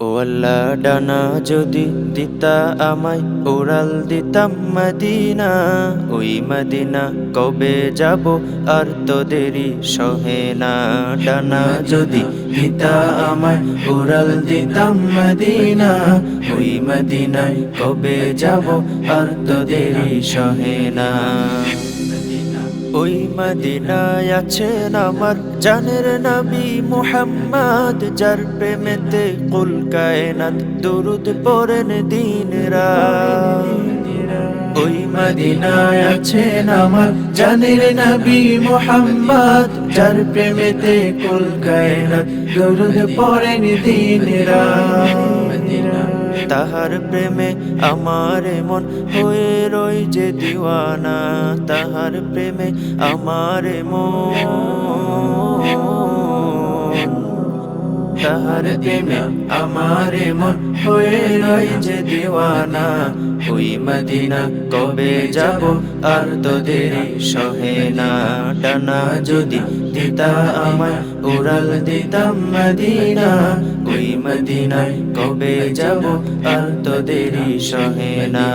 ও আল্লাহ, ডানা যদি দিতা আমায় ওরাল দিতাম মদিনা। ওই মদিনা কবে যাব আর তো দেরি সহে না। ডানা যদি দিতা আমায় ওরাল দিতাম মদিনা। ওই মদিনায় কবে যাব আর তো দেরি সহে না। ওই মদিনায় আছেন আমার জানের নবী মুহাম্মদ, যার প্রেমেতে কুল কায়নাত দুরুদ পড়েন দিন ওই মদিনায় আছেন আমার জানের নবী মুহাম্মদ, যার প্রেমেতে কুল কায়নাত দুরুদ পড়েন দিন রাত তাহার প্রেমে আমার মন হয়ে রই যে দিওয়ানা। তাহার প্রেমে আমার মন তাহার প্রেমে আমার মন হয়ে রই যে দিওয়ানা। ওই মদিনা, কবে যাব? আর তো দেরি সহে না। টানা যদি দিতা আমায়, উড়াল দিতাম মদিনা। ওই মদিনায় কবে যাব? আর তো দেরি সহে না।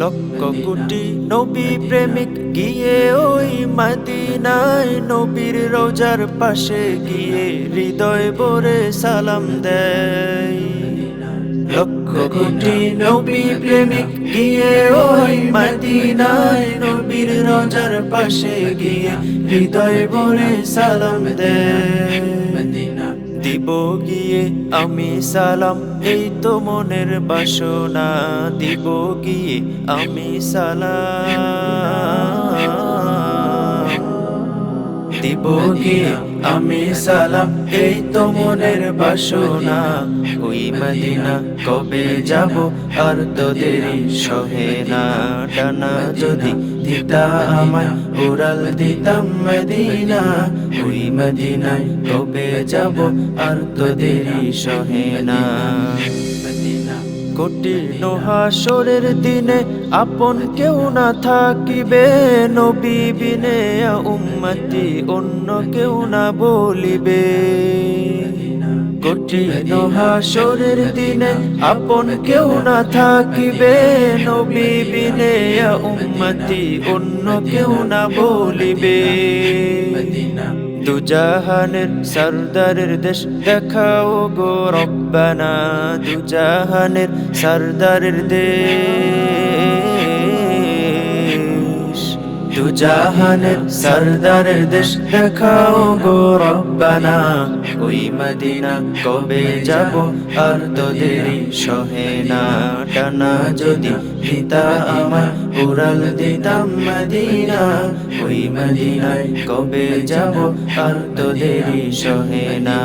লক্ষ কোটি নবী প্রেমিক গিয়ে ওই মদিনায় নবীর রোজার পাশে গিয়ে হৃদয় ভরে সালাম দেয়। লক্ষ কোটি নবী প্রেমিক গিয়ে ওই মদিনায় নবীর রোজার পাশে গিয়ে হৃদয় ভরে সালাম দেয়। দিব গিয়ে আমি সালাম এই তো মনের বাসনা। দিব গিয়ে আমি সালাম। দিব গিয়ে আমি সালাম, এই তো মনের বাসনা। ওই মদিনা কবে যাব, আর তো দেরি সহে না। টানা যদি দিতা আমায়, উড়াল দিতাম মদিনা। ওই মদিনায় কবে যাব, আর তো দেরি সহে না। কোটি নোহাসরের দিনে আপন কেউ না থাকিবে। নবী বিনে উম্মতি অন্য কেউ না বলিবে। কোটি নোহাসরের দিনে আপন কেউ না থাকিবে। নবী বিনে উম্মতি অন্য কেউ না বলিবে। দুজাহানের সর্দারের দেশ দেখাও গো রব্বানা দুজাহানের সর্দারের দেশ। দুজাহানের সর্দারের দেশ দেখাও গো রব্বানা। ওই মদিনা কবে যাব আর তো দেরি সহে না। টানা যদি পিতা আমার উড়াল দিতাম মদিনা। ওই মদিনায় কবে যাব আর তো দেরি সহে না।